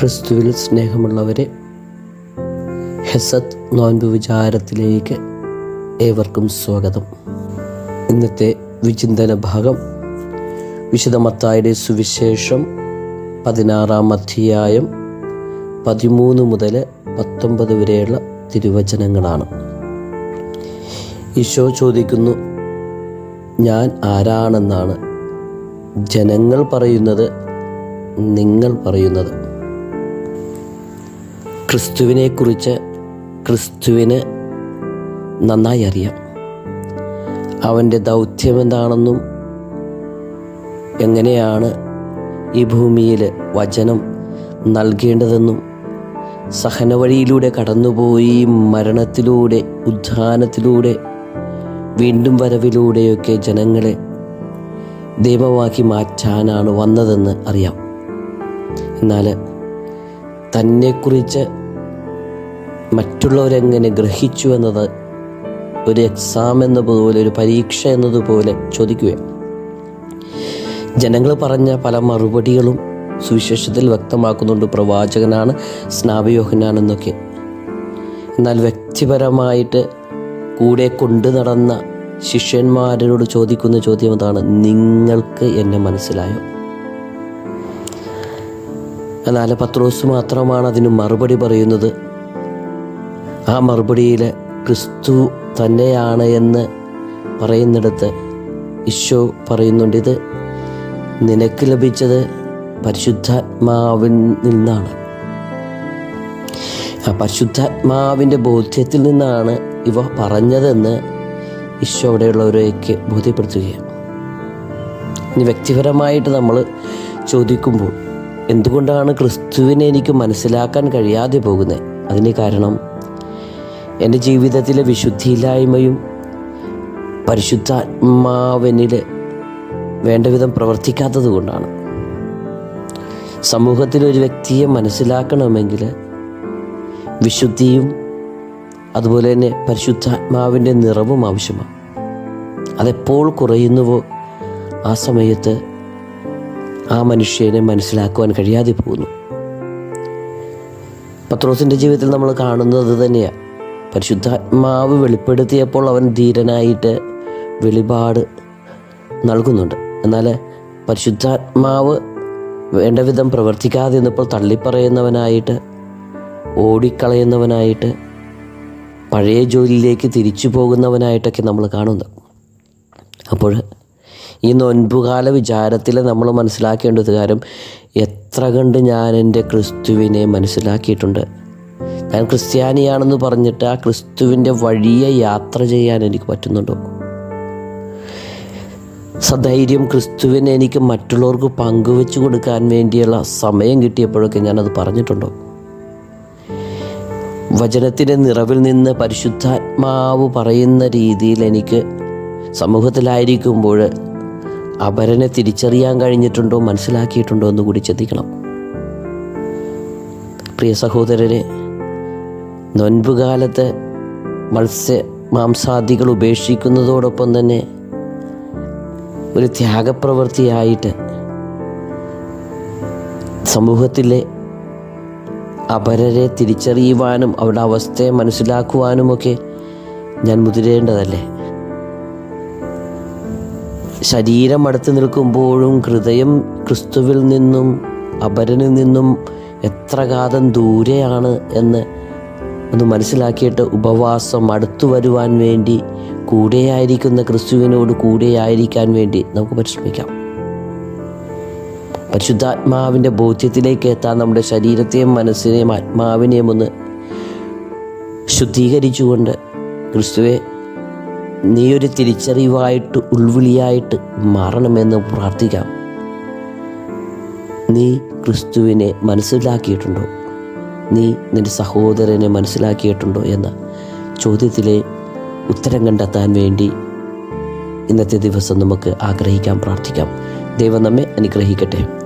ക്രിസ്തുവിൽ സ്നേഹമുള്ളവരെ ഹെസത്ത് നോൻപ് വിചാരത്തിലേക്ക് ഏവർക്കും സ്വാഗതം. ഇന്നത്തെ വിചിന്തന ഭാഗം വിശുദ്ധമത്തായുടെ സുവിശേഷം പതിനാറാം അധ്യായം പതിമൂന്ന് മുതൽ പത്തൊമ്പത് വരെയുള്ള തിരുവചനങ്ങളാണ്. ഈശോ ചോദിക്കുന്നു ഞാൻ ആരാണെന്നാണ്? ജനങ്ങൾ പറയുന്നത് നിങ്ങൾ പറയുന്നത്. ക്രിസ്തുവിനെക്കുറിച്ച് ക്രിസ്തുവിന് നന്നായി അറിയാം. അവന്റെ ദൗത്യം എന്താണെന്നും എങ്ങനെയാണ് ഈ ഭൂമിയിൽ വചനം നൽകേണ്ടതെന്നും സഹനവഴിയിലൂടെ കടന്നുപോയി മരണത്തിലൂടെ ഉദ്ധാനത്തിലൂടെ വീണ്ടും വരവിലൂടെയൊക്കെ ജനങ്ങളെ ദൈവമാക്കി മാറ്റാനാണ് വന്നതെന്ന് അറിയാം. എന്നാൽ തന്നെക്കുറിച്ച് മറ്റുള്ളവരെങ്ങനെ ഗ്രഹിച്ചു എന്നത് ഒരു എക്സാം എന്നതുപോലെ ഒരു പരീക്ഷ എന്നതുപോലെ ചോദിക്കുകയാണ്. ജനങ്ങൾ പറഞ്ഞ പല മറുപടികളും സുവിശേഷത്തിൽ വ്യക്തമാക്കുന്നുണ്ട്. പ്രവാചകനാണ് സ്നാപയോഹനാണെന്നൊക്കെ എന്നാൽ വ്യക്തിപരമായിട്ട് കൂടെ കൊണ്ടു നടന്ന ശിഷ്യന്മാരോട് ചോദിക്കുന്ന ചോദ്യം അതാണ് നിങ്ങൾക്ക് എന്നെ മനസ്സിലായോ? എന്നാൽ പത്രോസ് മാത്രമാണ് അതിന് മറുപടി പറയുന്നത്. ആ മറുപടിയിൽ ക്രിസ്തു തന്നെയാണ് എന്ന് പറയുന്നിടത്ത് ഈശോ പറയുന്നുണ്ട് ഇത് നിനക്ക് ലഭിച്ചത് പരിശുദ്ധാത്മാവിൽ നിന്നാണ്. ആ പരിശുദ്ധാത്മാവിന്റെ ബോധ്യത്തിൽ നിന്നാണ് ഇവ പറഞ്ഞതെന്ന് ഈശോ അവിടെയുള്ളവരേക്ക് ബോധ്യപ്പെടുത്തുകയാണ്. ഇനി വ്യക്തിപരമായിട്ട് നമ്മൾ ചോദിക്കുമ്പോൾ എന്തുകൊണ്ടാണ് ക്രിസ്തുവിനെ എനിക്ക് മനസ്സിലാക്കാൻ കഴിയാതെ പോകുന്നത്? അതിന് കാരണം എന്റെ ജീവിതത്തിലെ വിശുദ്ധിയില്ലായ്മയും പരിശുദ്ധാത്മാവനിൽ വേണ്ട വിധം പ്രവർത്തിക്കാത്തത് കൊണ്ടാണ്. സമൂഹത്തിൽ ഒരു വ്യക്തിയെ മനസ്സിലാക്കണമെങ്കിൽ വിശുദ്ധിയും അതുപോലെ തന്നെ പരിശുദ്ധാത്മാവിന്റെ നിറവും ആവശ്യമാണ്. അതെപ്പോൾ കുറയുന്നുവോ ആ സമയത്ത് ആ മനുഷ്യനെ മനസ്സിലാക്കുവാൻ കഴിയാതെ പോകുന്നു. പത്രോസിന്റെ ജീവിതത്തിൽ നമ്മൾ കാണുന്നത് തന്നെയാണ് പരിശുദ്ധാത്മാവ് വെളിപ്പെടുത്തിയപ്പോൾ അവൻ ധീരനായിട്ട് വെളിപാട് നൽകുന്നുണ്ട്. എന്നാൽ പരിശുദ്ധാത്മാവ് വേണ്ട വിധം പ്രവർത്തിക്കാതെ നിന്നപ്പോൾ തള്ളിപ്പറയുന്നവനായിട്ട് ഓടിക്കളയുന്നവനായിട്ട് പഴയ ജോലിയിലേക്ക് തിരിച്ചു പോകുന്നവനായിട്ടൊക്കെ നമ്മൾ കാണുന്നു. അപ്പോൾ ഈ നൊൻപുകാല വിചാരത്തിൽ നമ്മൾ മനസ്സിലാക്കേണ്ടത് കാര്യം എത്ര കണ്ട് ഞാൻ എന്റെ ക്രിസ്തുവിനെ മനസ്സിലാക്കിയിട്ടുണ്ട്. ഞാൻ ക്രിസ്ത്യാനിയാണെന്ന് പറഞ്ഞിട്ട് ആ ക്രിസ്തുവിന്റെ വഴിയെ യാത്ര ചെയ്യാൻ എനിക്ക് പറ്റുന്നുണ്ടോ? സധൈര്യം ക്രിസ്തുവിനെ എനിക്ക് മറ്റുള്ളവർക്ക് പങ്കുവെച്ചു കൊടുക്കാൻ വേണ്ടിയുള്ള സമയം കിട്ടിയപ്പോഴൊക്കെ ഞാനത് പറഞ്ഞിട്ടുണ്ടോ? വചനത്തിന്റെ നിറവിൽ നിന്ന് പരിശുദ്ധാത്മാവ് പറയുന്ന രീതിയിൽ എനിക്ക് സമൂഹത്തിലായിരിക്കുമ്പോൾ അപരനെ തിരിച്ചറിയാൻ കഴിഞ്ഞിട്ടുണ്ടോ മനസ്സിലാക്കിയിട്ടുണ്ടോ എന്ന് കൂടി ചിന്തിക്കണം. പ്രിയ സഹോദരരെ നൊൻപുകാലത്ത് മത്സ്യ മാംസാദികൾ ഉപേക്ഷിക്കുന്നതോടൊപ്പം തന്നെ ഒരു ത്യാഗപ്രവൃത്തിയായിട്ട് സമൂഹത്തിലെ അപരരെ തിരിച്ചറിയുവാനും അവരുടെ അവസ്ഥയെ മനസ്സിലാക്കുവാനുമൊക്കെ ഞാൻ മുതിരേണ്ടതല്ലേ? ശരീരം അടുത്ത് നിൽക്കുമ്പോഴും ഹൃദയം ക്രിസ്തുവിൽ നിന്നും അപരനിൽ നിന്നും എത്ര കാതം ദൂരെയാണ് എന്ന് ഒന്ന് മനസ്സിലാക്കിയിട്ട് ഉപവാസം അടുത്തു വരുവാൻ വേണ്ടി കൂടെയായിരിക്കുന്ന ക്രിസ്തുവിനോട് കൂടെയായിരിക്കാൻ വേണ്ടി നമുക്ക് പരിശ്രമിക്കാം. പരിശുദ്ധാത്മാവിന്റെ ബോധ്യത്തിലേക്ക് എത്താൻ നമ്മുടെ ശരീരത്തെയും മനസ്സിനെയും ആത്മാവിനെയും ഒന്ന് ശുദ്ധീകരിച്ചുകൊണ്ട് ക്രിസ്തുവെ നീ ഒരു തിരിച്ചറിവായിട്ട് ഉൾവിളിയായിട്ട് മാറണമെന്ന് പ്രാർത്ഥിക്കാം. നീ ക്രിസ്തുവിനെ മനസ്സിലാക്കിയിട്ടുണ്ടോ? നീ നിന്റെ സഹോദരനെ മനസ്സിലാക്കിയിട്ടുണ്ടോ എന്ന ചോദ്യത്തിലെ ഉത്തരം കണ്ടെത്താൻ വേണ്ടി ഇന്നത്തെ ദിവസം നമുക്ക് ആഗ്രഹിക്കാം പ്രാർത്ഥിക്കാം. ദൈവം നമ്മെ അനുഗ്രഹിക്കട്ടെ.